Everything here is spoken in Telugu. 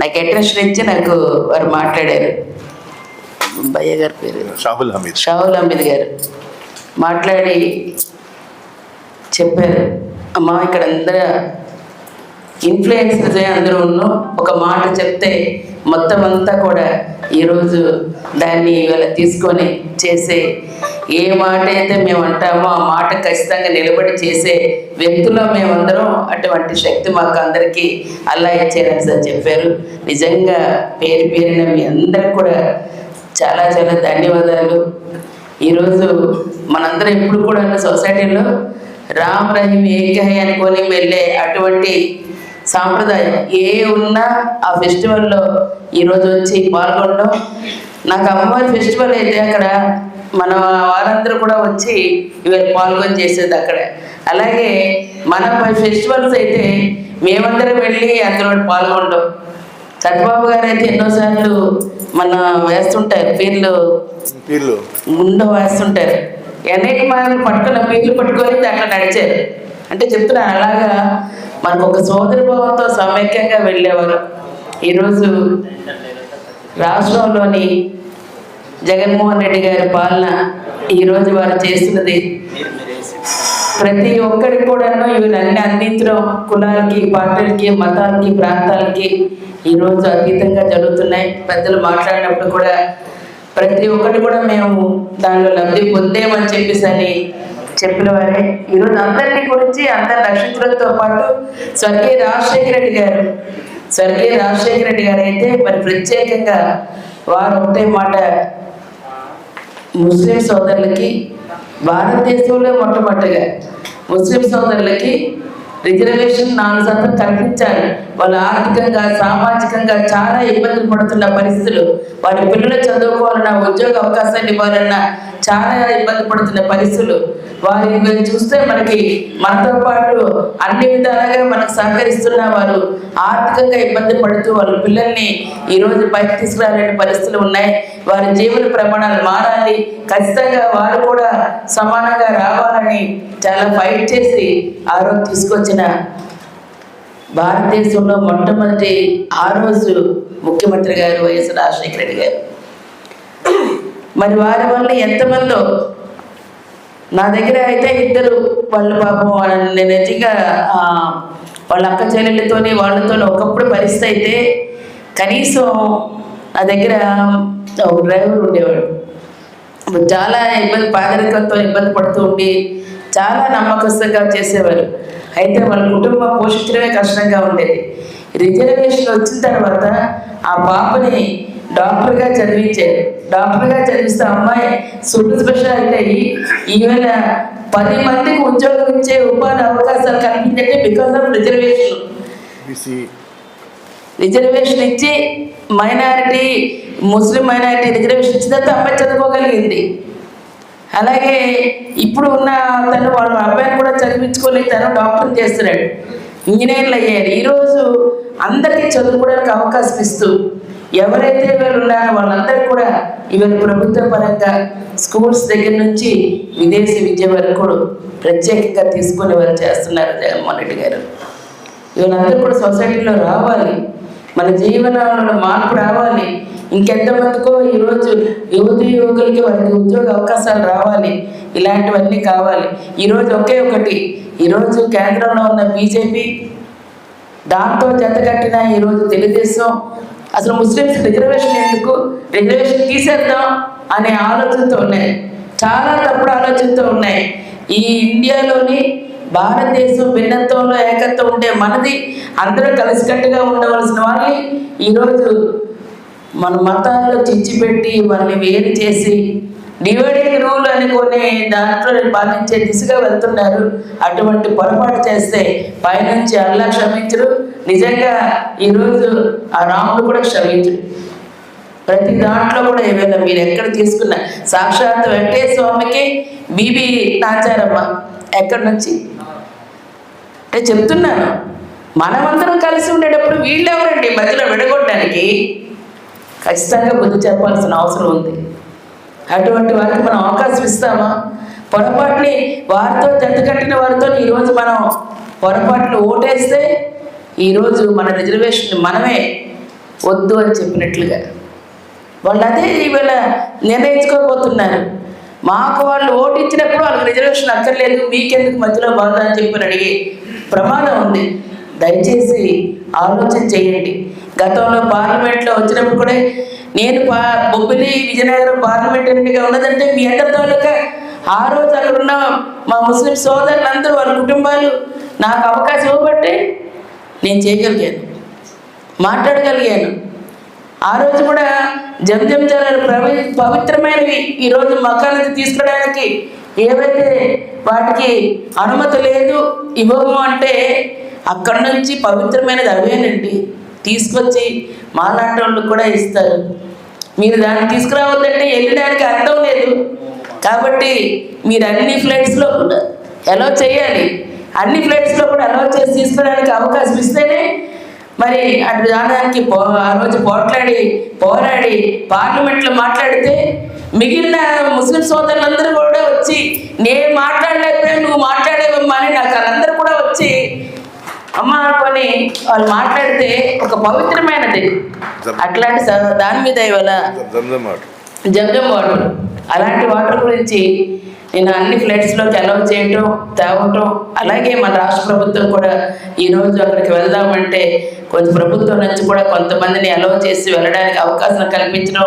నాకు అటెన్షన్ ఇచ్చి నాకు వారు మాట్లాడారు. భయ్య గారి పేరు? షాహుల్ హమీద్. షాహుల్ అహ్మద్ గారు. మాట్లాడి చెప్పారు. అమ్మా ఇక్కడ అందరూ ఇన్ఫ్లుయెన్సర్స్ అందరూ ఉన్ను ఒక మాట చెప్తే మొత్తం అంతా కూడా ఈరోజు దాన్ని ఇవాళ తీసుకొని చేసే ఏ మాట అయితే మేము అంటామో ఆ మాట ఖచ్చితంగా నిలబడి చేసే వ్యక్తుల్లో మేమందరం అటువంటి శక్తి మాకు అందరికీ అల్లా ఇచ్చారని సార్ చెప్పారు. నిజంగా పేరు పేరిన మీ అందరికి కూడా చాలా చాలా ధన్యవాదాలు. ఈరోజు మనందరం ఎప్పుడు కూడా ఉన్న సొసైటీలో రామ్ రహీం ఏకహై అనుకొని వెళ్ళే అటువంటి సాంప్రదాయం ఏ ఉన్నా ఆ ఫెస్టివల్లో ఈరోజు వచ్చి పాల్గొనడం. నాకు అమ్మవారి ఫెస్టివల్ అయితే అక్కడ మన వారందరూ కూడా వచ్చి పాల్గొని చేసేది అక్కడ. అలాగే మన ఫెస్టివల్స్ అయితే మేమందరం వెళ్ళి అందులో పాల్గొనడం. సత్యబాబు గారు అయితే ఎన్నోసార్లు మన వేస్తుంటారు పీర్లు. వీళ్ళు గుండె వేస్తుంటారు. అనేక మంది పట్టుకున్న పీర్లు పట్టుకొని దాంట్లో నడిచారు. అంటే చెప్తున్నారు అలాగా మనకు ఒక సోదరి భావంతో సమైక్యంగా వెళ్ళేవారు. ఈరోజు రాష్ట్రంలోని జగన్మోహన్ రెడ్డి గారి పాలన ఈరోజు వారు చేస్తున్నది. ప్రతి ఒక్కరికి కూడాను ఇవన్నీ అందించడం కులాలకి పార్టీలకి మతాలకి ప్రాంతాలకి ఈరోజు అతీతంగా జరుగుతున్నాయి. పెద్దలు మాట్లాడినప్పుడు కూడా ప్రతి ఒక్కటి కూడా మేము దానిలో లబ్ధి పొందేమని చెప్పేసి అని చెప్పిన వారే. ఈరోజు అందరినీ గురించి అందరి రక్షించడంతో పాటు స్వర్గీయ రాజశేఖర రెడ్డి గారు స్వర్గీయ రాజశేఖర రెడ్డి గారు అయితే మరి ప్రత్యేకంగా వారు ఒకటే మాట ముస్లిం సోదరులకి భారతదేశంలో మొట్టమొదటిగా ముస్లిం సోదరులకి రిజర్వేషన్ నాలుగు శాతం కల్పించాలి. వాళ్ళు ఆర్థికంగా సామాజికంగా చాలా ఇబ్బందులు పడుతున్న పరిస్థితులు. వారి పిల్లలు చదువుకోవాలన్నా ఉద్యోగ అవకాశాలు ఇవ్వాలన్నా చాలా ఇబ్బంది పడుతున్న పరిస్థితులు. వారి చూస్తే మనకి మనతో పాటు అన్ని విధాలుగా మనకు సహకరిస్తున్న వారు ఆర్థికంగా ఇబ్బంది పడుతూ వాళ్ళ పిల్లల్ని ఈరోజు పైకి తీసుకురాలేని పరిస్థితులు ఉన్నాయి. వారి జీవన ప్రమాణాలు మారాలి. ఖచ్చితంగా వారు కూడా సమానంగా రావాలని చాలా ఫైట్ చేసి ఆ రోజు తీసుకొచ్చిన భారతదేశంలో మొట్టమొదటి ఆ రోజు ముఖ్యమంత్రి గారు వైఎస్ రాజశేఖర రెడ్డి గారు. మరి వారి వల్ల ఎంతమందో. నా దగ్గర అయితే ఇద్దరు వాళ్ళ పాపం వాళ్ళని నేను నిజంగా వాళ్ళ అక్క చెల్లెళ్ళతోని వాళ్ళతో ఒకప్పుడు పరిస్థితి అయితే కనీసం నా దగ్గర ఒక డ్రైవర్ ఉండేవాడు. చాలా ఇబ్బంది పేదరికంతో ఇబ్బంది పడుతూ ఉండి చాలా నమ్మకస్తుగా చేసేవారు. అయితే వాళ్ళ కుటుంబం పోషించడమే కష్టంగా ఉండేది. రిజర్వేషన్ వచ్చిన తర్వాత ఆ పాపని డాక్టర్గా చదివించారు డాక్టర్గా చదివిస్తే అమ్మాయి సూపర్ స్పెషాలిటీ అయ్యి ఈవేళ పది మందికి ఉద్యోగం ఇచ్చే ఉపాధి అవకాశాలు కల్పించంటే బికాస్ ఆఫ్ రిజర్వేషన్ రిజర్వేషన్ ఇచ్చి మైనారిటీ ముస్లిం మైనారిటీ రిజర్వేషన్ ఇచ్చిన తర్వాత అబ్బాయి చదువుకోగలిగింది. అలాగే ఇప్పుడు ఉన్న తను వాళ్ళ అబ్బాయిని కూడా చదివించుకొని తను డాక్టర్ చేస్తున్నాడు. ఇంజనీర్లు అయ్యారు. ఈరోజు అందరికీ చదువుకోవడానికి అవకాశం ఇస్తూ ఎవరైతే వీళ్ళు ఉన్నారో వాళ్ళందరూ కూడా ఇవాళ ప్రభుత్వ పరంగా స్కూల్స్ దగ్గర నుంచి విదేశీ విద్య వరకు కూడా ప్రత్యేకంగా తీసుకొని వారు చేస్తున్నారు జగన్మోహన్ రెడ్డి గారు. వీళ్ళందరూ కూడా సొసైటీలో రావాలి. మన జీవనంలో మార్పు రావాలి. ఇంకెంతమందికో ఈరోజు యువతి యువకులకి వారికి ఉద్యోగ అవకాశాలు రావాలి. ఇలాంటివన్నీ కావాలి. ఈరోజు ఒకే ఒకటి. ఈరోజు కేంద్రంలో ఉన్న బీజేపీ దాంతో జతకట్టిన ఈరోజు తెలుగుదేశం అసలు ముస్లిమ్స్ రిజర్వేషన్ ఎందుకు? రిజర్వేషన్ తీసేద్దాం అనే ఆలోచనతో ఉన్నాయి. చాలా తప్పుడు ఆలోచనతో ఉన్నాయి. ఈ ఇండియాలోని భారతదేశం భిన్నత్వంలో ఏకత్వం ఉంటే మనది అందరూ కలిసికట్టుగా ఉండవలసిన వాళ్ళని ఈరోజు మన మతాల్లో చిచ్చిపెట్టి వాళ్ళని వేరు చేసి డివైడింగ్ రూల్ అనుకునే దాంట్లో పాటించే దిశగా వెళ్తున్నారు. అటువంటి పొరపాటు చేస్తే పైనుంచి అల్లా క్షమించరు. నిజంగా ఈరోజు ఆ రాముడు కూడా క్షమించరు ప్రతి దాంట్లో కూడా ఏమైనా మీరు ఎక్కడ తీసుకున్న సాక్షాత్ వెంకటేశ్వర స్వామికి బీబీ నాచారమ్మ ఎక్కడి నుంచి? అంటే చెప్తున్నాను. మనమందరం కలిసి ఉండేటప్పుడు వీళ్ళెవరండి? మధ్యలో విడగొట్టడానికి ఖచ్చితంగా బుద్ధి చెప్పాల్సిన అవసరం ఉంది. అటువంటి వారికి మనం అవకాశం ఇస్తామా? పొరపాటుని వారితో తెంత కట్టిన వారితో ఈరోజు మనం పొరపాట్లు ఓటేస్తే ఈరోజు మన రిజర్వేషన్ మనమే వద్దు అని చెప్పినట్లుగా. వాళ్ళు అదే ఈవేళ నిర్ణయించుకోబోతున్నారు. మాకు వాళ్ళు ఓటు ఇచ్చినప్పుడు వాళ్ళకి రిజర్వేషన్ అక్కర్లేదు మీకెందుకు మధ్యలో బాధ అని చెప్పి అడిగి ప్రమాదం ఉంది. దయచేసి ఆలోచన చేయండి. గతంలో పార్లమెంట్లో వచ్చినప్పుడు కూడా నేను పా బొబ్బిలి విజయనగరం పార్లమెంట్ ఎంపీగా ఉన్నదంటే మీ అందరి తాలూకా ఆ రోజు అక్కడ ఉన్న మా ముస్లిం సోదరులందరూ వాళ్ళ కుటుంబాలు నాకు అవకాశం ఇవ్వబట్టి నేను చేయగలిగాను మాట్లాడగలిగాను. ఆ రోజు కూడా జంజం జలాలు ప్రవి పవిత్రమైనవి ఈరోజు మకానికి తీసుకోవడానికి ఏవైతే వాటికి అనుమతి లేదు ఇవ్వము అంటే అక్కడి నుంచి పవిత్రమైనది అవేనండి. తీసుకొచ్చి మాలాంటి వాళ్ళకి కూడా ఇస్తారు. మీరు దాన్ని తీసుకురావద్దంటే వెళ్ళడానికి అర్థం లేదు. కాబట్టి మీరు అన్ని ఫ్లైట్స్లో కూడా చేయాలి. అన్ని ఫ్లైట్స్లో కూడా అలౌ చేసి తీసుకోవడానికి అవకాశం ఇస్తేనే మరి అటు దానికి పో ఆ రోజు పోట్లాడి పోరాడి పార్లమెంట్లో మాట్లాడితే మిగిలిన ముస్లిం సోదరులందరూ కూడా వచ్చి నేను మాట్లాడలేకపోయినా నువ్వు మాట్లాడేవమ్మా అని నాకు అమ్మ అనుకొని వాళ్ళు మాట్లాడితే ఒక పవిత్రమైనది. అట్లాంటి దాని మీద ఇవాళ జంజం వాటర్. అలాంటి వాటర్ గురించి నేను అన్ని ఫ్లైట్స్లోకి అలౌ చేయటం తేవటం అలాగే మన రాష్ట్ర ప్రభుత్వం కూడా ఈరోజు అక్కడికి వెళ్దామంటే కొంచెం ప్రభుత్వం నుంచి కూడా కొంతమందిని అలౌ చేసి వెళ్ళడానికి అవకాశం కల్పించడం